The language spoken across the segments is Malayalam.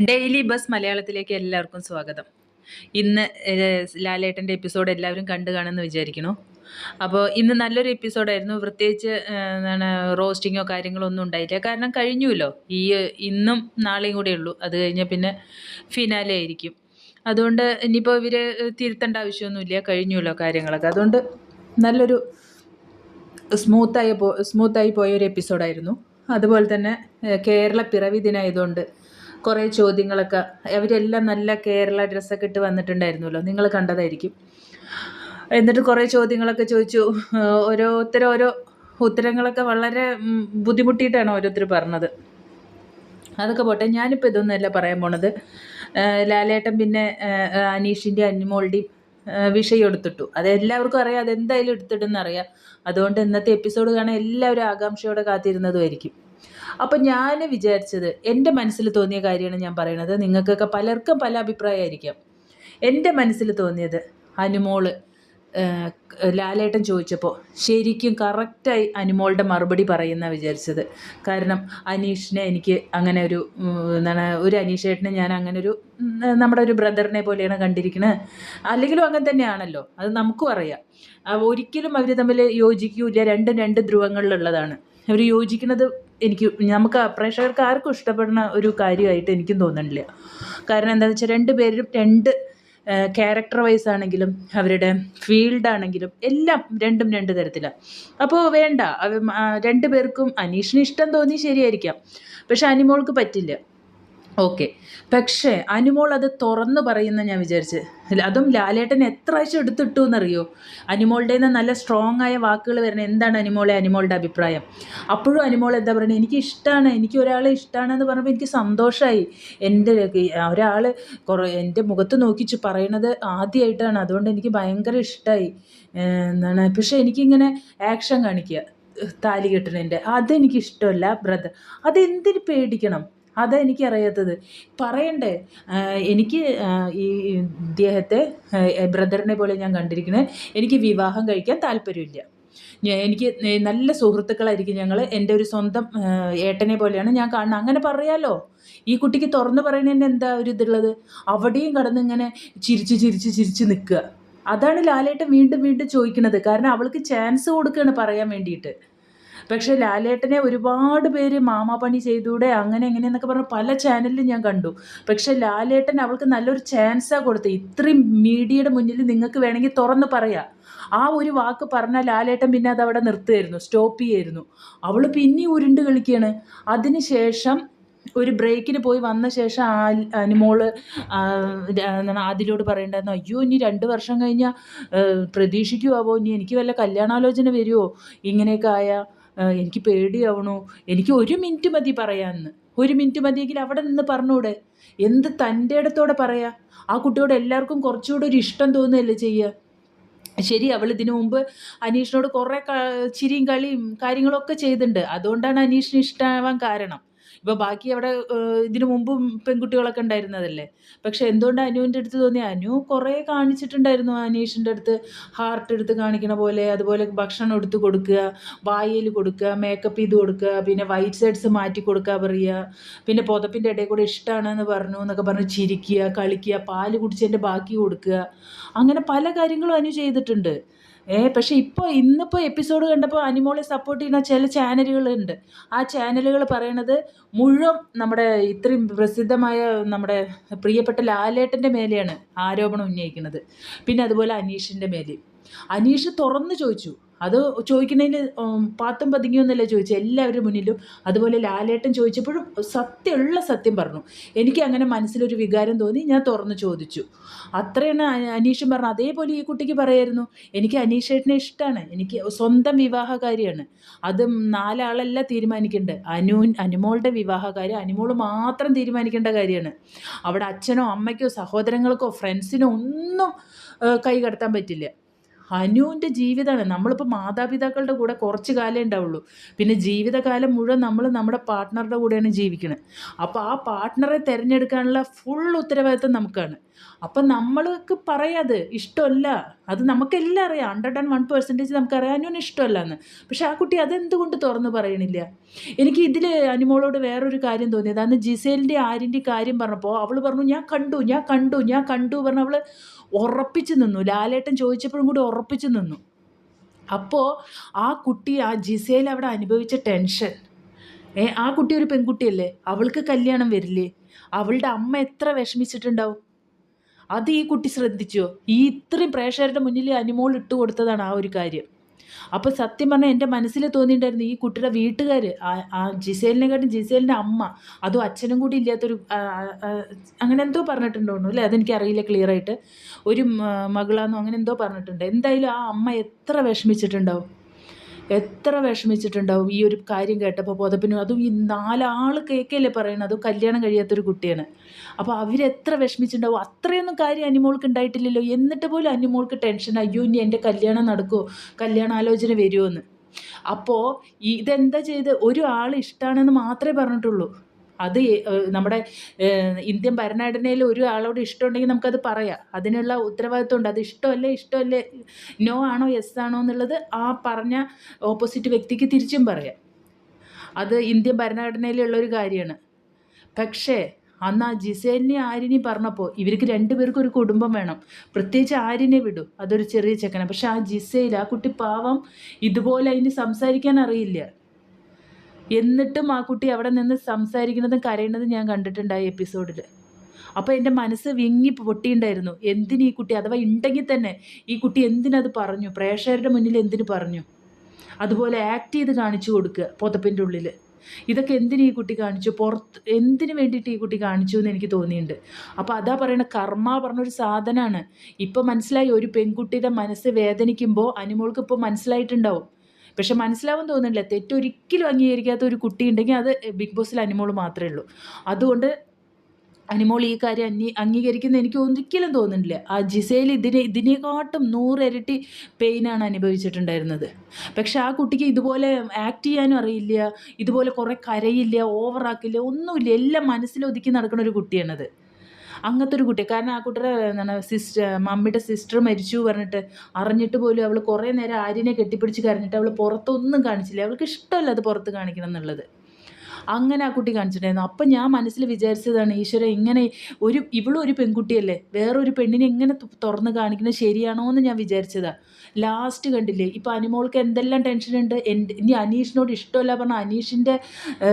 ഡെയിലി ബസ് മലയാളത്തിലേക്ക് എല്ലാവർക്കും സ്വാഗതം. ഇന്ന് ലാലേട്ടന്റെ എപ്പിസോഡ് എല്ലാവരും കണ്ടു കാണുമെന്ന് വിചാരിക്കണു. അപ്പോൾ ഇന്ന് നല്ലൊരു എപ്പിസോഡായിരുന്നു. പ്രത്യേകിച്ച് എന്താണ് റോസ്റ്റിങ്ങോ കാര്യങ്ങളോ ഒന്നും ഉണ്ടായില്ല കാരണം കഴിഞ്ഞുമല്ലോ ഈ ഇന്നും നാളെയും കൂടെ ഉള്ളൂ. അത് കഴിഞ്ഞാൽ പിന്നെ ഫിനാലെ ആയിരിക്കും. അതുകൊണ്ട് ഇനിയിപ്പോൾ ഇവർ തിരുത്തേണ്ട ആവശ്യമൊന്നുമില്ല. കഴിഞ്ഞുമല്ലോ കാര്യങ്ങളൊക്കെ. അതുകൊണ്ട് നല്ലൊരു സ്മൂത്തായി പോ സ്മൂത്തായി പോയ ഒരു എപ്പിസോഡായിരുന്നു. അതുപോലെ തന്നെ കേരള പിറവി ദിനമായതുകൊണ്ട് കുറേ ചോദ്യങ്ങളൊക്കെ അവരെല്ലാം നല്ല കേരള ഡ്രസ്സൊക്കെ ഇട്ട് വന്നിട്ടുണ്ടായിരുന്നല്ലോ. നിങ്ങൾ കണ്ടതായിരിക്കും. എന്നിട്ട് കുറേ ചോദ്യങ്ങളൊക്കെ ചോദിച്ചു. ഓരോരുത്തർ ഓരോ ഉത്തരങ്ങളൊക്കെ വളരെ ബുദ്ധിമുട്ടിയിട്ടാണ് ഓരോരുത്തർ പറഞ്ഞത്. അതൊക്കെ പോട്ടെ ഞാനിപ്പോൾ ഇതൊന്നുമല്ല പറയാൻ പോണത്. ലാലേട്ടൻ പിന്നെ അനീഷിന്റെ അനിമോളുടെയും വിഷയം എടുത്തിട്ടു. അത് എല്ലാവർക്കും അറിയാം അതെന്തായാലും അറിയാം. അതുകൊണ്ട് ഇന്നത്തെ എപ്പിസോഡ് കാണാൻ എല്ലാവരും ആകാംക്ഷയോടെ കാത്തിരുന്നതുമായിരിക്കും. അപ്പം ഞാൻ വിചാരിച്ചത് എന്റെ മനസ്സിൽ തോന്നിയ കാര്യമാണ് ഞാൻ പറയണത്. നിങ്ങൾക്കൊക്കെ പലർക്കും പല അഭിപ്രായമായിരിക്കാം. എന്റെ മനസ്സിൽ തോന്നിയത് അനുമോൾ ലാലേട്ടൻ ചോദിച്ചപ്പോൾ ശരിക്കും കറക്റ്റായി അനുമോളുടെ മറുപടി പറയുന്ന വിചാരിച്ചത്. കാരണം അനീഷിനെ എനിക്ക് അങ്ങനെ ഒരു എന്താണ് ഒരു അനീഷേട്ടനെ ഞാൻ അങ്ങനെ ഒരു നമ്മുടെ ഒരു ബ്രദറിനെ പോലെയാണ് കണ്ടിരിക്കുന്നത് അല്ലെങ്കിലും അങ്ങനെ തന്നെയാണല്ലോ. അത് നമുക്കും അറിയാം. ഒരിക്കലും അവർ തമ്മിൽ യോജിക്കൂല രണ്ടും രണ്ട് ധ്രുവങ്ങളിലുള്ളതാണ്. അവർ യോജിക്കുന്നത് എനിക്ക് നമുക്ക് പ്രേക്ഷകർക്ക് ആർക്കും ഇഷ്ടപ്പെടുന്ന ഒരു കാര്യമായിട്ട് എനിക്കും തോന്നുന്നില്ല. കാരണം എന്താണെന്ന് വെച്ചാൽ രണ്ട് പേരും രണ്ട് ക്യാരക്ടർ വൈസ് ആണെങ്കിലും അവരുടെ ഫീൽഡ് ആണെങ്കിലും എല്ലാം രണ്ടും രണ്ട് തരത്തിലാണ് അപ്പോൾ വേണ്ട രണ്ട് പേർക്കും അനീഷിന് ഇഷ്ടം തോന്നി ശരിയായിരിക്കാം. പക്ഷെ അനിമോൾക്ക് പറ്റില്ല. ഓക്കെ. പക്ഷേ അനുമോൾ അത് തുറന്ന് പറയുന്ന ഞാൻ വിചാരിച്ച്. അതും ലാലേട്ടൻ എത്ര ആഴ്ച എടുത്തിട്ടു എന്നറിയോ അനുമോളുടെ നിന്ന് നല്ല സ്ട്രോങ് ആയ വാക്കുകൾ വരുന്നത് എന്താണ് അനുമോളെ അനുമോളുടെ അഭിപ്രായം? അപ്പോഴും അനുമോൾ എന്താ പറയുന്നത് എനിക്ക് ഇഷ്ടമാണ് എനിക്ക് ഒരാളെ ഇഷ്ടമാണെന്ന് പറഞ്ഞപ്പോൾ എനിക്ക് സന്തോഷമായി എന്റെ ഒരാൾ കുറേ എന്റെ മുഖത്ത് നോക്കിച്ച് പറയണത് ആദ്യമായിട്ടാണ് അതുകൊണ്ട് എനിക്ക് ഭയങ്കര ഇഷ്ടമായി എന്താണ്? പക്ഷേ എനിക്കിങ്ങനെ ആക്ഷൻ കാണിക്കുക താലി കെട്ടണതിന്റെ അതെനിക്കിഷ്ടമല്ല ബ്രദർ. അതെന്തിന് പേടിക്കണം? അതാ എനിക്കറിയാത്തത് പറയണ്ടേ എനിക്ക് ഈ ഇദ്ദേഹത്തെ ബ്രദറിനെ പോലെ ഞാൻ കണ്ടിരിക്കുന്നത് എനിക്ക് വിവാഹം കഴിക്കാൻ താല്പര്യമില്ല. എനിക്ക് നല്ല സുഹൃത്തുക്കളായിരിക്കും ഞങ്ങൾ എന്റെ ഒരു സ്വന്തം ഏട്ടനെ പോലെയാണ് ഞാൻ കാണുന്നത്. അങ്ങനെ പറയാലോ? ഈ കുട്ടിക്ക് തുറന്ന് പറയുന്നതിന്റെ എന്താ ഒരു ഇതുള്ളത്? അവിടെയും കടന്ന് ഇങ്ങനെ ചിരിച്ച് ചിരിച്ച് ചിരിച്ച് നിൽക്കുക. അതാണ് ലാലേട്ടൻ വീണ്ടും വീണ്ടും ചോദിക്കുന്നത് കാരണം അവൾക്ക് ചാൻസ് കൊടുക്കുകയാണ് പറയാൻ വേണ്ടിയിട്ട്. പക്ഷേ ലാലേട്ടനെ ഒരുപാട് പേര് മാമാപണി ചെയ്തൂടെ അങ്ങനെ എങ്ങനെ എന്നൊക്കെ പറഞ്ഞ് പല ചാനലിലും ഞാൻ കണ്ടു. പക്ഷേ ലാലേട്ടൻ അവൾക്ക് നല്ലൊരു ചാൻസാണ് കൊടുത്തത് ഇത്രയും മീഡിയയുടെ മുന്നിൽ നിങ്ങൾക്ക് വേണമെങ്കിൽ തുറന്ന് പറയാം. ആ ഒരു വാക്ക് പറഞ്ഞാൽ ലാലേട്ടൻ പിന്നെ അത് അവിടെ നിർത്തുമായിരുന്നു സ്റ്റോപ്പ് ചെയ്യായിരുന്നു. അവൾ പിന്നെ ഉരുണ്ട് കളിക്കുകയാണ് അതിനുശേഷം ഒരു ബ്രേക്കിന് പോയി വന്ന ശേഷം ആ അനുമോൾ അതിലോട് പറയണ്ടായിരുന്നു അയ്യോ ഇനി രണ്ട് വർഷം കഴിഞ്ഞാൽ പ്രതീക്ഷിക്കുവാവോ ഇനി എനിക്ക് വല്ല കല്യാണാലോചന വരുമോ ഇങ്ങനെയൊക്കെ ആയാൽ എനിക്ക് പേടിയാവണു. എനിക്ക് ഒരു മിനിറ്റ് മതി പറയാമെന്ന് ഒരു മിനിറ്റ് മതിയെങ്കിൽ അവിടെ നിന്ന് പറഞ്ഞൂടെ. എന്ത് തന്റെ ഇടത്തോടെ പറയാം? ആ കുട്ടിയോട് എല്ലാവർക്കും കുറച്ചുകൂടെ ഒരു ഇഷ്ടം തോന്നുകയല്ലേ ചെയ്യുക ശരി അവൾ ഇതിനു മുമ്പ് അനീഷിനോട് കുറേ ചിരിയും കളിയും കാര്യങ്ങളൊക്കെ ചെയ്തിട്ടുണ്ട്. അതുകൊണ്ടാണ് അനീഷിന് ഇഷ്ടമാവാൻ കാരണം. ഇപ്പോൾ ബാക്കി അവിടെ ഇതിനു മുമ്പും പെൺകുട്ടികളൊക്കെ ഉണ്ടായിരുന്നതല്ലേ? പക്ഷെ എന്തുകൊണ്ട് അനുവിന്റെ അടുത്ത് തോന്നി? അനു കുറേ കാണിച്ചിട്ടുണ്ടായിരുന്നു അനീഷിന്റെ അടുത്ത്. ഹാർട്ട് എടുത്ത് കാണിക്കണ പോലെ അതുപോലെ ഭക്ഷണം എടുത്ത് കൊടുക്കുക വായിൽ കൊടുക്കുക മേക്കപ്പ് ചെയ്ത് കൊടുക്കുക പിന്നെ വൈറ്റ് സൈഡ്സ് മാറ്റി കൊടുക്കുക പറയുക. പിന്നെ പുതപ്പിന്റെ ഇടയിൽ കൂടെ ഇഷ്ടമാണെന്ന് പറഞ്ഞു എന്നൊക്കെ പറഞ്ഞ് ചിരിക്കുക കളിക്കുക പാൽ കുടിച്ചതിന്റെ ബാക്കി കൊടുക്കുക. അങ്ങനെ പല കാര്യങ്ങളും അനു ചെയ്തിട്ടുണ്ട്. ഏ പക്ഷേ ഇപ്പോൾ ഇന്നിപ്പോൾ എപ്പിസോഡ് കണ്ടപ്പോൾ അനിമോളെ സപ്പോർട്ട് ചെയ്യുന്ന ചില ചാനലുകളുണ്ട് ആ ചാനലുകൾ പറയണത് മുഴുവൻ നമ്മുടെ ഇത്രയും പ്രസിദ്ധമായ നമ്മുടെ പ്രിയപ്പെട്ട ലാലേട്ടന്റെ മേലെയാണ് ആരോപണം ഉന്നയിക്കുന്നത്. പിന്നെ അതുപോലെ അനീഷിന്റെ മേലെ അനീഷ് തുറന്നു ചോദിച്ചു അത് ചോദിക്കുന്നതിന് ഉം, പാത്തും പതുങ്ങിയൊന്നുമല്ല ചോദിച്ചു? എല്ലാവരുടെ മുന്നിലും അതുപോലെ ലാലേട്ടൻ ചോദിച്ചപ്പോഴും സത്യമുള്ള സത്യം പറഞ്ഞു. എനിക്ക് അങ്ങനെ മനസ്സിലൊരു വികാരം തോന്നി ഞാൻ തുറന്ന് ചോദിച്ചു. അത്രയാണ് അനീഷും പറഞ്ഞു. അതേപോലെ ഈ കുട്ടിക്ക് പറയായിരുന്നു എനിക്ക് അനീഷേട്ടനെ ഇഷ്ടമാണ് എനിക്ക് സ്വന്തം വിവാഹകാരിയാണ്. അത് നാലാളല്ല തീരുമാനിക്കേണ്ടത്. അനു അനുമോളുടെ വിവാഹകാരി അനുമോൾ മാത്രം തീരുമാനിക്കേണ്ട കാര്യമാണ്. അവിടെ അച്ഛനോ അമ്മയ്ക്കോ സഹോദരങ്ങൾക്കോ ഫ്രണ്ട്സിനോ ഒന്നും കൈ കടത്താൻ പറ്റില്ല. അനുവിന്റെ ജീവിതമാണ്. നമ്മളിപ്പോൾ മാതാപിതാക്കളുടെ കൂടെ കുറച്ച് കാലമേ ഉണ്ടാവുള്ളൂ. പിന്നെ ജീവിതകാലം മുഴുവൻ നമ്മൾ നമ്മുടെ പാർട്ട്ണറുടെ കൂടെയാണ് ജീവിക്കുന്നത് അപ്പോൾ ആ പാർട്ട്ണറെ തിരഞ്ഞെടുക്കാനുള്ള ഫുൾ ഉത്തരവാദിത്വം നമുക്കാണ്. അപ്പം നമ്മൾക്ക് പറയാത് ഇഷ്ടമല്ല. അത് നമുക്കെല്ലാം അറിയാം. ഹൺഡ്രഡ് ആൻഡ് വൺ പെർസെന്റേജ് നമുക്ക് അറിയാനും ഇഷ്ടമല്ല എന്ന് പക്ഷെ ആ കുട്ടി അതെന്തുകൊണ്ട് തുറന്ന് പറയണില്ല? എനിക്ക് ഇതിൽ അനുമോളോട് വേറൊരു കാര്യം തോന്നിയത്. അന്ന് ജിസേലിന്റെ ആരിന്റെ കാര്യം പറഞ്ഞപ്പോൾ അവൾ പറഞ്ഞു ഞാൻ കണ്ടു ഞാൻ കണ്ടു ഞാൻ കണ്ടു പറഞ്ഞ് അവൾ ഉറപ്പിച്ച് നിന്നു. ലാലേട്ടൻ ചോദിച്ചപ്പോഴും കൂടി ഉറപ്പിച്ച് നിന്നു. അപ്പോൾ ആ കുട്ടി ആ ജിസേൽ അവിടെ അനുഭവിച്ച ടെൻഷൻ. ഏ ആ കുട്ടി ഒരു പെൺകുട്ടിയല്ലേ? അവൾക്ക് കല്യാണം വരില്ലേ? അവളുടെ അമ്മ എത്ര വിഷമിച്ചിട്ടുണ്ടാവും? അത് ഈ കുട്ടി ശ്രദ്ധിച്ചോ. ഈ ഇത്രയും പ്രേക്ഷകരുടെ മുന്നിൽ അനിമോൾ ഇട്ട് കൊടുത്തതാണ് ആ ഒരു കാര്യം. അപ്പോൾ സത്യം പറഞ്ഞാൽ എന്റെ മനസ്സിൽ തോന്നിയിട്ടുണ്ടായിരുന്നു ഈ കുട്ടിയുടെ വീട്ടുകാർ ജിസേലിനെക്കാട്ടും ജിസേലിന്റെ അമ്മ അതും അച്ഛനും കൂടി ഇല്ലാത്തൊരു അങ്ങനെ എന്തോ പറഞ്ഞിട്ടുണ്ടോന്നു അല്ലേ? ക്ലിയർ ആയിട്ട്. ഒരു മകളാന്നോ അങ്ങനെ എന്തോ പറഞ്ഞിട്ടുണ്ട്. എന്തായാലും ആ അമ്മ എത്ര വിഷമിച്ചിട്ടുണ്ടാവും? എത്ര വിഷമിച്ചിട്ടുണ്ടാവും ഈ ഒരു കാര്യം കേട്ടപ്പോൾ പുതപ്പിനും. അതും ഈ നാലാൾ കേൾക്കല്ലേ പറയുന്നത് അതും കല്യാണം കഴിയാത്തൊരു കുട്ടിയാണ്. അപ്പോൾ അവരെത്ര വിഷമിച്ചിട്ടുണ്ടാവും? അത്രയൊന്നും കാര്യം അനിമോൾക്ക് ഉണ്ടായിട്ടില്ലല്ലോ. എന്നിട്ട് പോലും അനിമോൾക്ക് ടെൻഷൻ അയ്യോ ഇനി എന്റെ കല്യാണം നടക്കുമോ കല്യാണാലോചന വരുമോ എന്ന് അപ്പോൾ ഇതെന്താ ചെയ്ത് ഒരു ആൾ ഇഷ്ടമാണെന്ന് മാത്രമേ പറഞ്ഞിട്ടുള്ളൂ. അത് നമ്മുടെ ഇന്ത്യൻ ഭരണഘടനയിൽ ഒരു ആളോട് ഇഷ്ടമുണ്ടെങ്കിൽ നമുക്കത് പറയാം. അതിനുള്ള ഉത്തരവാദിത്വം ഉണ്ട് അത് ഇഷ്ടമല്ലേ ഇഷ്ടമല്ലേ നോ ആണോ യെസ് ആണോ എന്നുള്ളത് ആ പറഞ്ഞ ഓപ്പോസിറ്റ് വ്യക്തിക്ക് തിരിച്ചും പറയാം. അത് ഇന്ത്യൻ ഭരണഘടനയിലുള്ള ഒരു കാര്യമാണ്. പക്ഷേ അന്ന് ആ ജിസേലിനെ ആര്യനെ പറഞ്ഞപ്പോൾ ഇവർക്ക് രണ്ടുപേർക്കും ഒരു കുടുംബം വേണം. പ്രത്യേകിച്ച് ആര്യനെ വിടും. അതൊരു ചെറിയ ചെക്കനാണ് പക്ഷെ ആ ജിസേൽ ആ കുട്ടി പാവം ഇതുപോലെ അതിന് സംസാരിക്കാൻ അറിയില്ല. എന്നിട്ടും ആ കുട്ടി അവിടെ നിന്ന് സംസാരിക്കുന്നതും കരയുന്നതും ഞാൻ കണ്ടിട്ടുണ്ട് ആ എപ്പിസോഡിൽ അപ്പോൾ എന്റെ മനസ്സ് വിങ്ങി പൊട്ടിയിട്ടുണ്ടായിരുന്നു. എന്തിന് ഈ കുട്ടി? അഥവാ ഉണ്ടെങ്കിൽ തന്നെ ഈ കുട്ടി എന്തിനത് പറഞ്ഞു? പ്രേക്ഷകരുടെ മുന്നിൽ എന്തിനു പറഞ്ഞു? അതുപോലെ ആക്ട് ചെയ്ത് കാണിച്ചു കൊടുക്കുക പുതപ്പിന്റെ ഉള്ളിൽ ഇതൊക്കെ എന്തിന് ഈ കുട്ടി കാണിച്ചു? പുറത്ത് എന്തിനു വേണ്ടിയിട്ട് ഈ കുട്ടി കാണിച്ചു എന്ന് എനിക്ക് തോന്നിയിട്ടുണ്ട്. അപ്പോൾ അതാ പറയണ കർമ്മ പറഞ്ഞൊരു സാധനമാണ് ഇപ്പോൾ മനസ്സിലായി ഒരു പെൺകുട്ടിയുടെ മനസ്സ് വേദനിക്കുമ്പോൾ അനുമോൾക്ക് ഇപ്പോൾ മനസ്സിലായിട്ടുണ്ടാവും. പക്ഷെ മനസ്സിലാവാൻ തോന്നുന്നില്ല. തെറ്റൊരിക്കലും അംഗീകരിക്കാത്ത ഒരു കുട്ടി ഉണ്ടെങ്കിൽ അത് ബിഗ് ബോസിൽ അനിമോൾ മാത്രമേ ഉള്ളൂ. അതുകൊണ്ട് അനിമോൾ ഈ കാര്യം അന്യ അംഗീകരിക്കുന്ന എനിക്ക് ഒരിക്കലും തോന്നുന്നില്ല. ആ ജിസയിൽ ഇതിനെ ഇതിനെക്കാട്ടും നൂറിരട്ടി പെയിനാണ് അനുഭവിച്ചിട്ടുണ്ടായിരുന്നത്. പക്ഷെ ആ കുട്ടിക്ക് ഇതുപോലെ ആക്ട് ചെയ്യാനും അറിയില്ല. ഇതുപോലെ കുറേ കരയില്ല ഓവറാക്കില്ല ഒന്നുമില്ല. എല്ലാം മനസ്സിലൊതുക്കി നടക്കുന്ന ഒരു കുട്ടിയാണത്. അങ്ങനത്തെ ഒരു കുട്ടി. കാരണം ആ കുട്ടിയുടെ എന്താണ് സിസ്റ്റർ മമ്മിയുടെ സിസ്റ്റർ മരിച്ചു പറഞ്ഞിട്ട് അറിഞ്ഞിട്ട് പോലും അവൾ കുറേ നേരം ആര്യനെ കെട്ടിപ്പിടിച്ച് കരഞ്ഞിട്ട് അവൾ പുറത്തൊന്നും കാണിച്ചില്ല. അവൾക്ക് ഇഷ്ടമല്ല അത് പുറത്ത് കാണിക്കണം എന്നുള്ളത്. അങ്ങനെ ആ കുട്ടി കാണിച്ചിട്ടുണ്ടായിരുന്നു. അപ്പം ഞാൻ മനസ്സിൽ വിചാരിച്ചതാണ് ഈശ്വര ഇങ്ങനെ ഒരു ഇവളും ഒരു പെൺകുട്ടിയല്ലേ? വേറൊരു പെണ്ണിനെ ഇങ്ങനെ തുറന്ന് കാണിക്കുന്നത് ശരിയാണോ എന്ന് ഞാൻ വിചാരിച്ചതാണ് ലാസ്റ്റ് കണ്ടില്ലേ ഇപ്പം അനിമോൾക്ക് എന്തെല്ലാം ടെൻഷനുണ്ട് എന്റെ ഇനി അനീഷിനോട് ഇഷ്ടമല്ല പറഞ്ഞാൽ അനീഷിന്റെ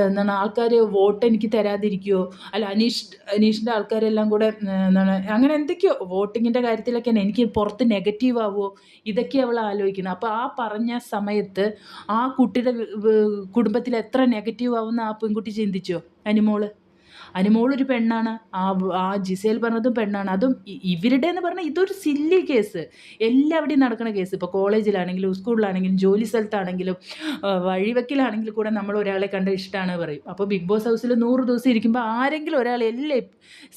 എന്താണ് ആൾക്കാർ വോട്ട് എനിക്ക് തരാതിരിക്കുമോ അല്ല അനീഷ് അനീഷിന്റെ ആൾക്കാരെല്ലാം കൂടെ എന്താണ് അങ്ങനെ എന്തൊക്കെയോ വോട്ടിങ്ങിന്റെ കാര്യത്തിലൊക്കെയാണ് എനിക്ക് പുറത്ത് നെഗറ്റീവ് ആവുമോ ഇതൊക്കെ അവൾ ആലോചിക്കുന്നത്. അപ്പോൾ ആ പറഞ്ഞ സമയത്ത് ആ കുട്ടിയുടെ കുടുംബത്തിൽ എത്ര നെഗറ്റീവ് ആവുന്ന ആ പെൺകുട്ടി ചിന്തിച്ചോ അനിമോൾ അനിമോളൊരു പെണ്ണാണ്. ആ ആ ജിസേൽ പറഞ്ഞതും പെണ്ണാണ്. അതും ഇവരുടെ എന്ന് പറഞ്ഞാൽ ഇതൊരു സില്ലി കേസ് എല്ലാവിടെയും നടക്കുന്ന കേസ് ഇപ്പോൾ കോളേജിലാണെങ്കിലും സ്കൂളിലാണെങ്കിലും ജോലി സ്ഥലത്താണെങ്കിലും വഴിവെക്കിലാണെങ്കിലും കൂടെ നമ്മൾ ഒരാളെ കണ്ട ഇഷ്ടമാണ് പറയും. അപ്പോൾ ബിഗ് ബോസ് ഹൗസിൽ നൂറ് ദിവസം ഇരിക്കുമ്പോൾ ആരെങ്കിലും ഒരാൾ എല്ലാ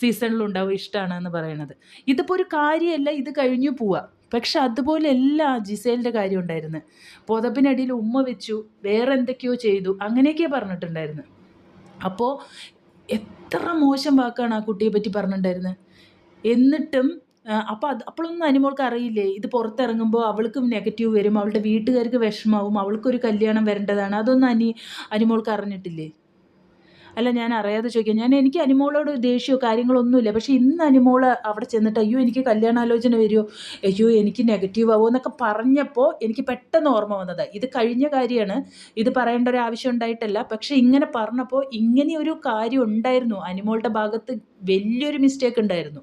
സീസണിലും ഉണ്ടാവും ഇഷ്ടമാണ് എന്ന് പറയണത്. ഇതിപ്പോൾ ഒരു കാര്യമല്ല ഇത് കഴിഞ്ഞു പോവുക പക്ഷെ അതുപോലെ എല്ലാ ജിസേലിന്റെ കാര്യം ഉണ്ടായിരുന്നു. പുതപ്പിനടിയിൽ ഉമ്മ വെച്ചു വേറെ എന്തൊക്കെയോ ചെയ്തു അങ്ങനെയൊക്കെ പറഞ്ഞിട്ടുണ്ടായിരുന്നു അപ്പോൾ എത്ര മോശം വാക്കാണ് ആ കുട്ടിയെ പറ്റി പറഞ്ഞിട്ടുണ്ടായിരുന്നത് എന്നിട്ടും അപ്പോൾ അത് അപ്പോഴൊന്നും അനിമോൾക്ക് അറിയില്ലേ? ഇത് പുറത്തിറങ്ങുമ്പോൾ അവൾക്കും നെഗറ്റീവ് വരും അവളുടെ വീട്ടുകാർക്ക് വിഷമാവും അവൾക്കൊരു കല്യാണം വരേണ്ടതാണ് അതൊന്നും അനി അനിമോൾക്ക് അറിഞ്ഞിട്ടില്ലേ? അല്ല ഞാൻ അറിയാതെ ചോദിക്കാം. ഞാൻ എനിക്ക് അനിമോളോട് ദേഷ്യമോ കാര്യങ്ങളൊന്നുമില്ല. പക്ഷേ ഇന്ന് അനിമോൾ അവിടെ ചെന്നിട്ട് അയ്യോ എനിക്ക് കല്യാണാലോചന വരുമോ അയ്യോ എനിക്ക് നെഗറ്റീവ് ആവുമോ എന്നൊക്കെ പറഞ്ഞപ്പോൾ എനിക്ക് പെട്ടെന്ന് ഓർമ്മ വന്നത്. ഇത് കഴിഞ്ഞ കാര്യമാണ്. ഇത് പറയേണ്ട ഒരു ആവശ്യം ഉണ്ടായിട്ടല്ല. പക്ഷേ ഇങ്ങനെ പറഞ്ഞപ്പോൾ ഇങ്ങനെ ഒരു കാര്യം ഉണ്ടായിരുന്നു. അനിമോളുടെ ഭാഗത്ത് വലിയൊരു മിസ്റ്റേക്ക് ഉണ്ടായിരുന്നു.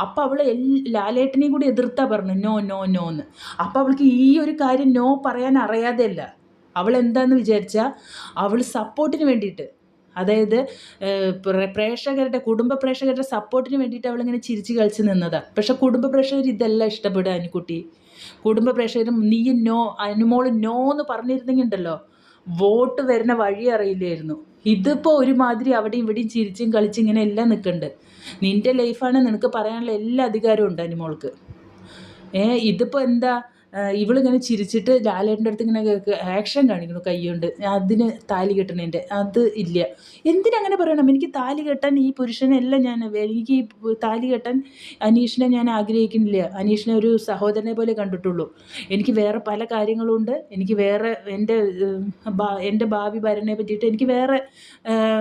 അപ്പോൾ അവൾ എൽ ലാലേട്ടനെയും കൂടി എതിർത്താ പറഞ്ഞു നോ നോ നോ എന്ന്. അപ്പോൾ അവൾക്ക് ഈ ഒരു കാര്യം നോ പറയാൻ അറിയാതെയല്ല. അവൾ എന്താന്ന് വിചാരിച്ചാൽ അവൾ സപ്പോർട്ടിന് വേണ്ടിയിട്ട് അതായത് പ്രേക്ഷകരുടെ കുടുംബ പ്രേക്ഷകരുടെ സപ്പോർട്ടിന് വേണ്ടിയിട്ട് അവളിങ്ങനെ ചിരിച്ച് കളിച്ച് നിന്നതാണ് പക്ഷെ കുടുംബ പ്രേക്ഷകർ ഇതെല്ലാം ഇഷ്ടപ്പെടുക അനുക്കുട്ടി. കുടുംബ പ്രേക്ഷകരും നീ നോ അനുമോൾ നോ എന്ന് പറഞ്ഞിരുന്നെങ്കിൽ ഉണ്ടല്ലോ വോട്ട് വരുന്ന വഴി അറിയില്ലായിരുന്നു. ഇതിപ്പോൾ ഒരുമാതിരി അവിടെയും ഇവിടെയും ചിരിച്ചും കളിച്ചും ഇങ്ങനെ എല്ലാം നിൽക്കുന്നുണ്ട് നിന്റെ ലൈഫാണ് നിനക്ക് പറയാനുള്ള എല്ലാ അധികാരവും ഉണ്ട് അനുമോൾക്ക് ഏ ഇതിപ്പോൾ എന്താ? ഇവളിങ്ങനെ ചിരിച്ചിട്ട് ലാലേട്ടന്റെ അടുത്ത് ഇങ്ങനെ ആക്ഷൻ കാണിക്കുന്നു കൈ കൊണ്ട് അതിന് താലി കെട്ടണേന്റെ. അത് ഇല്ല. എന്തിനങ്ങനെ പറയണം? എനിക്ക് താലി കെട്ടാൻ ഈ പുരുഷനെല്ലാം ഞാൻ. എനിക്ക് ഈ താലി കെട്ടാൻ അനീഷിനെ ഞാൻ ആഗ്രഹിക്കുന്നില്ല. അനീഷിനെ ഒരു സഹോദരനെ പോലെ കണ്ടിട്ടുള്ളൂ. എനിക്ക് വേറെ പല കാര്യങ്ങളുണ്ട്. എനിക്ക് വേറെ എന്റെ എന്റെ ഭാവി ഭരനെ പറ്റിയിട്ട് എനിക്ക് വേറെ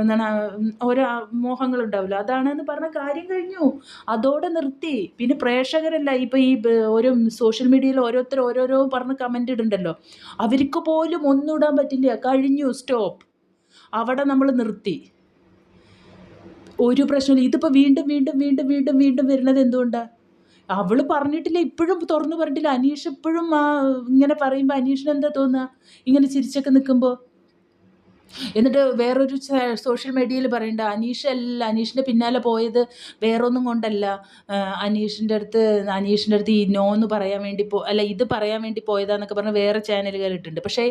എന്താണ് ഓരോ മോഹങ്ങളുണ്ടാവില്ല. അതാണെന്ന് പറഞ്ഞ കാര്യം കഴിഞ്ഞു. അതോടെ നിർത്തി. പിന്നെ പ്രേക്ഷകരല്ല. ഇപ്പം ഈ ഓരോ സോഷ്യൽ മീഡിയയിൽ ഓരോരുത്തർ ഓരോരോ പറഞ്ഞ് കമന്റ് ഇടുന്നുണ്ടല്ലോ. അവർക്ക് പോലും ഒന്നും ഇടാൻ പറ്റില്ല. കഴിഞ്ഞു. സ്റ്റോപ്പ് അവിടെ നമ്മൾ നിർത്തി. ഒരു പ്രശ്നമില്ല. ഇതിപ്പോൾ വീണ്ടും വീണ്ടും വീണ്ടും വീണ്ടും വീണ്ടും വരുന്നത് എന്തുകൊണ്ടാണ് അവൾ പറഞ്ഞിട്ടില്ല. ഇപ്പോഴും തുറന്നു പറഞ്ഞിട്ടില്ല. അനീഷ് ഇപ്പോഴും ഇങ്ങനെ പറയുമ്പോൾ അനീഷിന് എന്താ തോന്നുക? ഇങ്ങനെ ചിരിച്ചൊക്കെ നിൽക്കുമ്പോൾ എന്നിട്ട് വേറൊരു സോഷ്യൽ മീഡിയയിൽ പറയുന്നുണ്ട് അനീഷ് അല്ല അനീഷിന്റെ പിന്നാലെ പോയത് വേറൊന്നും കൊണ്ടല്ല. അനീഷിന്റെ അടുത്ത് അനീഷിന്റെ അടുത്ത് ഈ നോ എന്ന് പറയാൻ വേണ്ടി പോ അല്ല ഇത് പറയാൻ വേണ്ടി പോയതാന്നൊക്കെ പറഞ്ഞ് വേറെ ചാനലുകൾ ഇട്ടുണ്ട് പക്ഷേ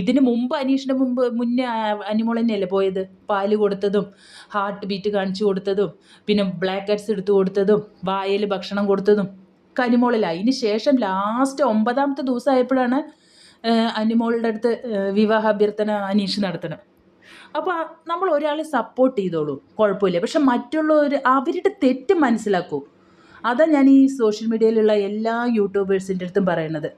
ഇതിന് മുമ്പ് അനീഷിന്റെ മുമ്പ് മുന്നേ അനിമോൾ തന്നെയല്ലേ പോയത്? പാൽ കൊടുത്തതും ഹാർട്ട് ബീറ്റ് കാണിച്ചു കൊടുത്തതും പിന്നെ ബ്ലാക്ക് ഹെഡ്സ് എടുത്തു കൊടുത്തതും വായയിൽ ഭക്ഷണം കൊടുത്തതും കനിമോളിലായി ഇതിന് ശേഷം ലാസ്റ്റ് ഒമ്പതാമത്തെ ദിവസമായപ്പോഴാണ് അനിമോളുടെ അടുത്ത് വിവാഹ അഭ്യർത്ഥന അനീഷ് നടത്തണം. അപ്പോൾ നമ്മൾ ഒരാളെ സപ്പോർട്ട് ചെയ്തോളൂ. കുഴപ്പമില്ല. പക്ഷെ മറ്റുള്ളവർ അവരുടെ തെറ്റ് മനസ്സിലാക്കൂ. അതാ ഞാൻ ഈ സോഷ്യൽ മീഡിയയിലുള്ള എല്ലാ യൂട്യൂബേഴ്സിന്റെ അടുത്തും പറയുന്നത്.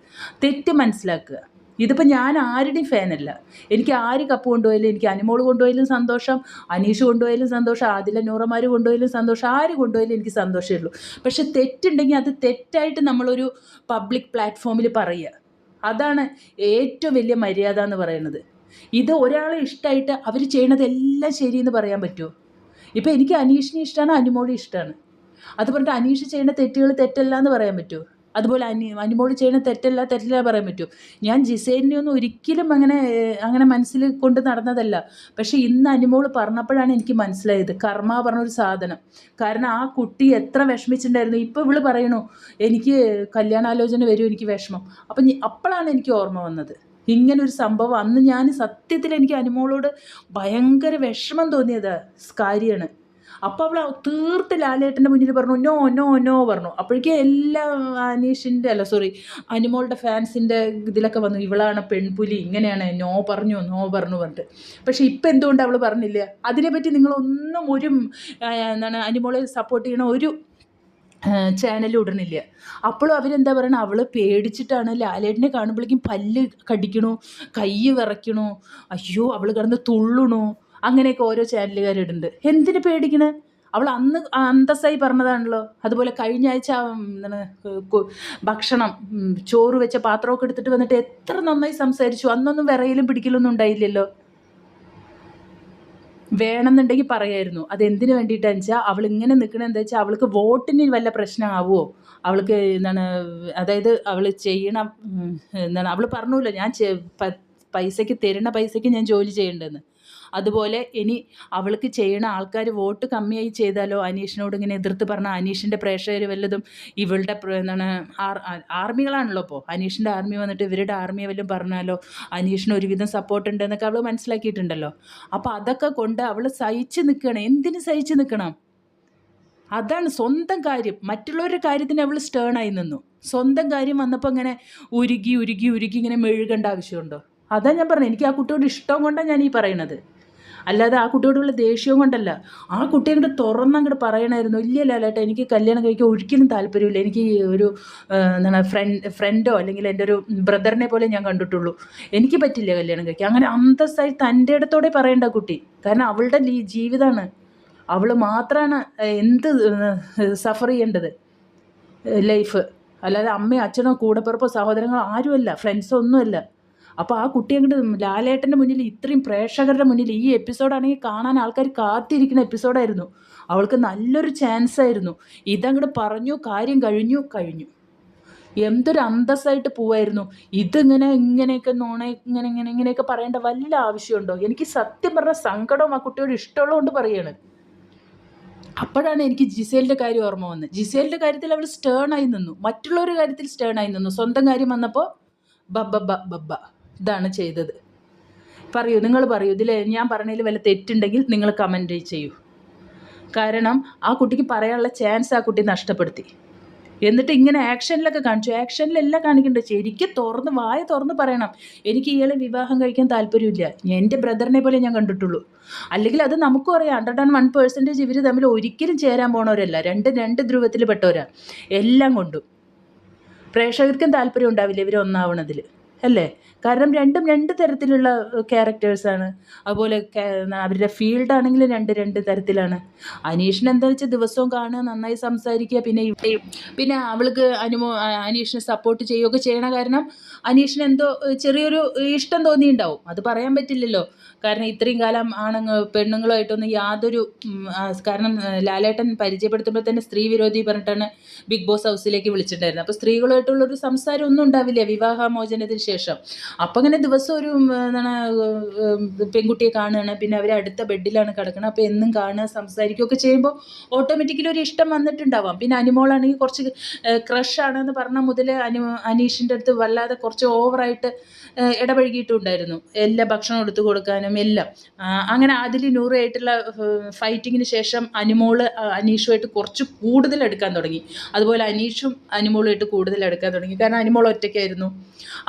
തെറ്റ് മനസ്സിലാക്കുക. ഇതിപ്പോൾ ഞാൻ ആരുടെയും ഫാനല്ല എനിക്ക് ആര് കപ്പ് കൊണ്ടുപോയാലും എനിക്ക് അനിമോൾ കൊണ്ടുപോയാലും സന്തോഷം അനീഷ് കൊണ്ടുപോയാലും സന്തോഷം ആദില നൂറമാർ കൊണ്ടുപോയാലും സന്തോഷം ആര് കൊണ്ടുപോയാലും എനിക്ക് സന്തോഷമേ ഉള്ളൂ. പക്ഷെ തെറ്റുണ്ടെങ്കിൽ അത് തെറ്റായിട്ട് നമ്മളൊരു പബ്ലിക് പ്ലാറ്റ്ഫോമിൽ പറയുക. അതാണ് ഏറ്റവും വലിയ മര്യാദ എന്ന് പറയുന്നത്. ഇത് ഒരാളെ ഇഷ്ടമായിട്ട് അവർ ചെയ്യണതെല്ലാം ശരിയെന്ന് പറയാൻ പറ്റുമോ? ഇപ്പോൾ എനിക്ക് അനീഷിനെ ഇഷ്ടമാണ് അനുമോളി ഇഷ്ടമാണ് അത് പറഞ്ഞിട്ട് അനീഷ് ചെയ്യുന്ന തെറ്റുകൾ തെറ്റല്ല എന്ന് പറയാൻ പറ്റുമോ? അതുപോലെ അനി അനുമോൾ ചെയ്യുന്ന തെറ്റല്ല തെറ്റല്ല പറയാൻ പറ്റുമോ ഞാൻ ജിസേലിനെ ഒന്നും ഒരിക്കലും അങ്ങനെ അങ്ങനെ മനസ്സിൽ കൊണ്ട് നടന്നതല്ല. പക്ഷേ ഇന്ന് അനുമോൾ പറഞ്ഞപ്പോഴാണ് എനിക്ക് മനസ്സിലായത്. കർമ്മ പറഞ്ഞൊരു സാധനം. കാരണം ആ കുട്ടി എത്ര വിഷമിച്ചിട്ടുണ്ടായിരുന്നു. ഇപ്പോൾ ഇവൾ പറയണു എനിക്ക് കല്യാണാലോചന വരും എനിക്ക് വിഷമം. അപ്പം അപ്പോഴാണ് എനിക്ക് ഓർമ്മ വന്നത്. ഇങ്ങനൊരു സംഭവം. അന്ന് ഞാൻ സത്യത്തിൽ എനിക്ക് അനുമോളോട് ഭയങ്കര വിഷമം തോന്നിയത് കാര്യമാണ്. അപ്പോൾ അവൾ തീർത്ത് ലാലേട്ടന്റെ മുന്നിൽ പറഞ്ഞു നോ നോ നോ പറഞ്ഞു. അപ്പോഴേക്കും എല്ലാ അനീഷിന്റെ അല്ല സോറി അനിമോളുടെ ഫാൻസിന്റെ ഇതിലൊക്കെ വന്നു ഇവളാണ് പെൺപുലി ഇങ്ങനെയാണ് നോ പറഞ്ഞു നോ പറഞ്ഞു പറഞ്ഞിട്ട്. പക്ഷേ ഇപ്പം എന്തുകൊണ്ട് അവൾ പറഞ്ഞില്ല? അതിനെപ്പറ്റി നിങ്ങളൊന്നും ഒരു എന്താണ് അനിമോളെ സപ്പോർട്ട് ചെയ്യണ ഒരു ചാനൽ ഇടണില്ല അപ്പോഴും അവരെന്താ പറയണത് അവൾ പേടിച്ചിട്ടാണ് ലാലേട്ടനെ കാണുമ്പോഴേക്കും പല്ല് കടിക്കണു കൈ വിറയ്ക്കണു. അയ്യോ അവൾ കിടന്ന് തുള്ളണു. അങ്ങനെയൊക്കെ ഓരോ ചാനലുകാരിടുന്നുണ്ട്. എന്തിനു പേടിക്കണേ? അവൾ അന്ന് അന്തസ്സായി പറഞ്ഞതാണല്ലോ. അതുപോലെ കഴിഞ്ഞ ആഴ്ച എന്താണ് ഭക്ഷണം ചോറ് വെച്ച പാത്രമൊക്കെ എടുത്തിട്ട് വന്നിട്ട് എത്ര നന്നായി സംസാരിച്ചു. അന്നൊന്നും വിറയിലും പിടിക്കലൊന്നും ഉണ്ടായില്ലല്ലോ. വേണമെന്നുണ്ടെങ്കിൽ പറയായിരുന്നു. അത് എന്തിനു വേണ്ടിയിട്ടാന്ന് വെച്ചാൽ അവൾ ഇങ്ങനെ നിൽക്കണത് എന്താ വെച്ചാൽ അവൾക്ക് വോട്ടിന് വല്ല പ്രശ്നമാവുമോ? അവൾക്ക് എന്താണ് അതായത് അവൾ ചെയ്യണം എന്താണ് അവൾ പറഞ്ഞല്ലോ ഞാൻ പൈസയ്ക്ക് തരുന്ന പൈസയ്ക്ക് ഞാൻ ജോലി ചെയ്യേണ്ടതെന്ന് അതുപോലെ ഇനി അവൾക്ക് ചെയ്യണ ആൾക്കാർ വോട്ട് കമ്മിയായി ചെയ്താലോ? അനീഷിനോട് ഇങ്ങനെ എതിർത്ത് പറഞ്ഞ അനീഷിന്റെ പ്രേക്ഷകർ വല്ലതും ഇവളുടെ എന്താണ് ആർമികളാണല്ലോ ഇപ്പോൾ അനീഷിന്റെ ആർമി വന്നിട്ട് ഇവരുടെ ആർമിയെ വല്ലതും പറഞ്ഞാലോ? അനീഷിന് ഒരുവിധം സപ്പോർട്ട് ഉണ്ടെന്നൊക്കെ അവൾ മനസ്സിലാക്കിയിട്ടുണ്ടല്ലോ. അപ്പോൾ അതൊക്കെ കൊണ്ട് അവൾ സഹിച്ച് നിൽക്കണം എന്തിന് സഹിച്ച് നിൽക്കണം അതാണ് സ്വന്തം കാര്യം. മറ്റുള്ളവരുടെ കാര്യത്തിന് അവൾ സ്റ്റേൺ ആയി നിന്നു. സ്വന്തം കാര്യം വന്നപ്പോൾ ഇങ്ങനെ ഉരുകി ഉരുകി ഉരുകി ഇങ്ങനെ മെഴുകേണ്ട ആവശ്യമുണ്ടോ? അതാ ഞാൻ പറഞ്ഞത് എനിക്ക് ആ കുട്ടിയോട് ഇഷ്ടം കൊണ്ടാണ് ഞാൻ ഈ പറയണത്. അല്ലാതെ ആ കുട്ടിയോടുള്ള ദേഷ്യവും കൊണ്ടല്ല. ആ കുട്ടി അങ്ങോട്ട് തുറന്നങ്ങോട്ട് പറയണമായിരുന്നു ഇല്ല ലാലേട്ട എനിക്ക് കല്യാണം കഴിക്കാൻ ഒരിക്കലും താല്പര്യമില്ല. എനിക്ക് ഒരു എന്താണ് ഫ്രണ്ട് ഫ്രണ്ടോ അല്ലെങ്കിൽ എന്റെ ഒരു ബ്രദറിനെ പോലെ ഞാൻ കണ്ടിട്ടുള്ളൂ. എനിക്ക് പറ്റില്ല കല്യാണം കഴിക്കാൻ. അങ്ങനെ അന്തസ്സായി തന്റെ ഇടത്തോടെ പറയേണ്ട കുട്ടി. കാരണം അവളുടെ ജീവിതമാണ് അവൾ മാത്രമാണ് എന്ത് സഫർ ചെയ്യേണ്ടത്? ലൈഫ് അല്ലാതെ അമ്മയും അച്ഛനോ കൂടെപ്പിറപ്പോ സഹോദരങ്ങളോ ആരുമല്ല ഫ്രണ്ട്സോ ഒന്നുമല്ല. അപ്പോൾ ആ കുട്ടി അങ്ങോട്ട് ലാലേട്ടന്റെ മുന്നിൽ ഇത്രയും പ്രേക്ഷകരുടെ മുന്നിൽ ഈ എപ്പിസോഡാണെങ്കിൽ കാണാൻ ആൾക്കാർ കാത്തിരിക്കുന്ന എപ്പിസോഡായിരുന്നു. അവൾക്ക് നല്ലൊരു ചാൻസ് ആയിരുന്നു. ഇതങ്ങോട്ട് പറഞ്ഞു കാര്യം കഴിഞ്ഞു കഴിഞ്ഞു. എന്തൊരു അന്തസ്സായിട്ട് പോവായിരുന്നു. ഇതിങ്ങനെ ഇങ്ങനെയൊക്കെ നോണ ഇങ്ങനെ ഇങ്ങനെ ഇങ്ങനെയൊക്കെ പറയേണ്ട വല്ല ആവശ്യമുണ്ടോ? എനിക്ക് സത്യം പറഞ്ഞ സങ്കടവും ആ കുട്ടിയോട് ഇഷ്ടമുള്ളത് കൊണ്ട് പറയാണ്. അപ്പോഴാണ് എനിക്ക് ജിസേലിന്റെ കാര്യം ഓർമ്മ വന്നത്. ജിസേലിന്റെ കാര്യത്തിൽ അവൾ സ്റ്റേൺ ആയി നിന്നു. മറ്റുള്ളവരുടെ കാര്യത്തിൽ സ്റ്റേൺ ആയി നിന്നു. സ്വന്തം കാര്യം വന്നപ്പോൾ ബബ്ബ ബബ്ബ ഇതാണ് ചെയ്തത്. പറയൂ നിങ്ങൾ പറയൂ. ഇതിൽ ഞാൻ പറഞ്ഞതിൽ വല്ല തെറ്റുണ്ടെങ്കിൽ നിങ്ങൾ കമന്റ് ചെയ്യൂ. കാരണം ആ കുട്ടിക്ക് പറയാനുള്ള ചാൻസ് ആ കുട്ടി നഷ്ടപ്പെടുത്തി. എന്നിട്ട് ഇങ്ങനെ ആക്ഷനിലൊക്കെ കാണിച്ചു. ആക്ഷനിലെല്ലാം കാണിക്കുന്നുണ്ട് ശരിക്കും തുറന്ന് വായ തുറന്ന് പറയണം. എനിക്ക് ഇയാളെ വിവാഹം കഴിക്കാൻ താല്പര്യമില്ല. എന്റെ ബ്രദറിനെ പോലെ ഞാൻ കണ്ടിട്ടുള്ളൂ. അല്ലെങ്കിൽ അത് നമുക്കും അറിയാം. ഹൺഡ്രഡ് ആൻഡ് വൺ പേഴ്സന്റേജ് ഇവർ തമ്മിൽ ഒരിക്കലും ചേരാൻ പോണവരല്ല. രണ്ട് രണ്ട് ധ്രുവത്തിൽ പെട്ടവരാ എല്ലാം കൊണ്ടും. പ്രേക്ഷകർക്കും താല്പര്യം ഉണ്ടാവില്ല ഇവർ ഒന്നാവണതിൽ അല്ലേ? കാരണം രണ്ടും രണ്ട് തരത്തിലുള്ള ക്യാരക്ടേഴ്സാണ് അതുപോലെ അവരുടെ ഫീൽഡ് ആണെങ്കിലും രണ്ട് രണ്ട് തരത്തിലാണ്. അനീഷിന് എന്താ വെച്ചാൽ ദിവസവും കാണുക നന്നായി സംസാരിക്കുക പിന്നെ പിന്നെ അവൾക്ക് അനുമോ അനീഷിനെ സപ്പോർട്ട് ചെയ്യുകയൊക്കെ ചെയ്യണ കാരണം അനീഷിന് എന്തോ ചെറിയൊരു ഇഷ്ടം തോന്നിയിട്ടുണ്ടാവും. അത് പറയാൻ പറ്റില്ലല്ലോ. കാരണം ഇത്രയും കാലം ആണുങ്ങൾ പെണ്ണുങ്ങളുമായിട്ടൊന്നും യാതൊരു കാരണം ലാലേട്ടൻ പരിചയപ്പെടുത്തുമ്പോൾ തന്നെ സ്ത്രീ വിരോധി പറഞ്ഞിട്ടാണ് ബിഗ് ബോസ് ഹൗസിലേക്ക് വിളിച്ചിട്ടുണ്ടായിരുന്നത്. അപ്പോൾ സ്ത്രീകളുമായിട്ടുള്ളൊരു സംസാരം ഒന്നും ഉണ്ടാവില്ല. വിവാഹമോചനത്തിന് ശേഷം. അപ്പം അങ്ങനെ ദിവസം ഒരു എന്താണ് പെൺകുട്ടിയെ കാണുകയാണ് പിന്നെ അവർ അടുത്ത ബെഡിലാണ് കിടക്കുന്നത് അപ്പോൾ എന്നും കാണുക സംസാരിക്കുകയൊക്കെ ചെയ്യുമ്പോൾ ഓട്ടോമാറ്റിക്കലി ഒരു ഇഷ്ടം വന്നിട്ടുണ്ടാവാം. പിന്നെ അനിമോളാണെങ്കിൽ കുറച്ച് ക്രഷ് ആണെന്ന് പറഞ്ഞ മുതൽ അനു അനീഷിന്റെ അടുത്ത് വല്ലാതെ കുറച്ച് ഓവറായിട്ട് ഇടപഴകിയിട്ടുണ്ടായിരുന്നു. എല്ലാ ഭക്ഷണം എടുത്തു കൊടുക്കാനും എല്ലാം. അങ്ങനെ ആദിലി നൂറായിട്ടുള്ള ഫൈറ്റിങ്ങിന് ശേഷം അനിമോൾ അനീഷുമായിട്ട് കുറച്ച് കൂടുതൽ എടുക്കാൻ തുടങ്ങി. അതുപോലെ അനീഷും അനിമോളുമായിട്ട് കൂടുതൽ എടുക്കാൻ തുടങ്ങി. കാരണം അനിമോൾ ഒറ്റയ്ക്കായിരുന്നു.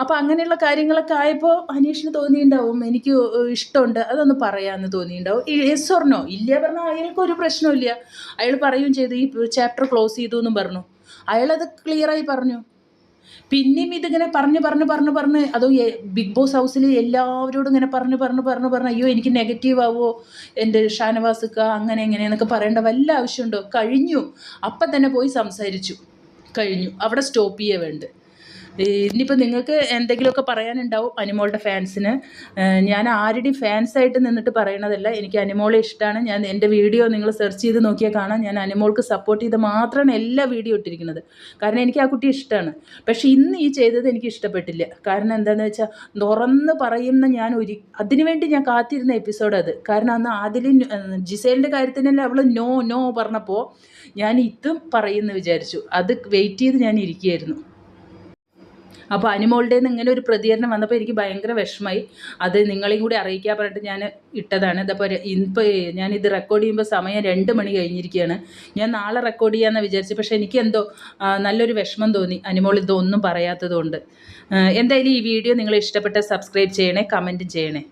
അപ്പോൾ അങ്ങനെയുള്ള കാര്യങ്ങളൊക്കെ ആയപ്പോൾ അനീഷിന് തോന്നിയിട്ടുണ്ടാവും എനിക്ക് ഇഷ്ടമുണ്ട് അതൊന്ന് പറയാമെന്ന് തോന്നിയിട്ടുണ്ടാവും യെസ് ഓർണോ ഇല്ല പറഞ്ഞാൽ അയാൾക്ക് ഒരു പ്രശ്നമില്ല അയാൾ പറയുകയും ചെയ്തു ഈ ചാപ്റ്റർ ക്ലോസ് ചെയ്തു എന്നും പറഞ്ഞു. അയാളത് ക്ലിയറായി പറഞ്ഞു. പിന്നെയും ഇതിങ്ങനെ പറഞ്ഞ് പറഞ്ഞ് പറഞ്ഞ് പറഞ്ഞ് അതോ ബിഗ് ബോസ് ഹൗസിൽ എല്ലാവരോടും ഇങ്ങനെ പറഞ്ഞ് പറഞ്ഞ് പറഞ്ഞ് പറഞ്ഞ് അയ്യോ എനിക്ക് നെഗറ്റീവ് ആവോ? എന്റെ ഷാനവാസുക്ക അങ്ങനെ എങ്ങനെയെന്നൊക്കെ പറയേണ്ട വല്ല ആവശ്യമുണ്ടോ? കഴിഞ്ഞു. അപ്പം തന്നെ പോയി സംസാരിച്ചു. കഴിഞ്ഞു. അവിടെ സ്റ്റോപ്പ് ചെയ്യേ വേണ്ട ഇനിയിപ്പോൾ നിങ്ങൾക്ക് എന്തെങ്കിലുമൊക്കെ പറയാനുണ്ടാവും അനിമോളുടെ ഫാൻസിന്. ഞാൻ ആരുടെയും ഫാൻസായിട്ട് നിന്നിട്ട് പറയണതല്ല. എനിക്ക് അനിമോളെ ഇഷ്ടമാണ് ഞാൻ എന്റെ വീഡിയോ നിങ്ങൾ സെർച്ച് ചെയ്ത് നോക്കിയാൽ കാണാം. ഞാൻ അനിമോൾക്ക് സപ്പോർട്ട് ചെയ്ത് മാത്രമാണ് എല്ലാ വീഡിയോ ഇട്ടിരിക്കുന്നത്. കാരണം എനിക്ക് ആ കുട്ടി ഇഷ്ടമാണ് പക്ഷേ ഇന്ന് ഈ ചെയ്തത് എനിക്ക് ഇഷ്ടപ്പെട്ടില്ല. കാരണം എന്താണെന്ന് വെച്ചാൽ തുറന്ന് പറയുന്ന ഞാൻ ഒരു അതിനുവേണ്ടി ഞാൻ കാത്തിരുന്ന എപ്പിസോഡ് അത്. കാരണം അന്ന് ആദ്യം ജിസേലിന്റെ കാര്യത്തിനല്ലേ അവൾ നോ നോ പറഞ്ഞപ്പോൾ ഞാൻ ഇതും പറയുമെന്ന് വിചാരിച്ചു. അത് വെയിറ്റ് ചെയ്ത് ഞാൻ ഇരിക്കുകയായിരുന്നു. അപ്പോൾ അനിമോളുടെ നിന്ന് ഇങ്ങനെ ഒരു പ്രതികരണം വന്നപ്പോൾ എനിക്ക് ഭയങ്കര വിഷമമായി. അത് നിങ്ങളെയും കൂടി അറിയിക്കാൻ പറഞ്ഞിട്ട് ഞാൻ ഇട്ടതാണ്. ഇതപ്പോൾ ഇപ്പോൾ ഞാനിത് റെക്കോർഡ് ചെയ്യുമ്പോൾ സമയം രണ്ട് മണി കഴിഞ്ഞിരിക്കുകയാണ്. ഞാൻ നാളെ റെക്കോർഡ് ചെയ്യാമെന്ന് വിചാരിച്ചു പക്ഷേ എനിക്ക് എന്തോ നല്ലൊരു വിഷമം തോന്നി. അനിമോൾ ഇതൊന്നും പറയാത്തത് കൊണ്ട് എന്തായാലും ഈ വീഡിയോ നിങ്ങൾ ഇഷ്ടപ്പെട്ട സബ്സ്ക്രൈബ് ചെയ്യണേ കമന്റും ചെയ്യണേ.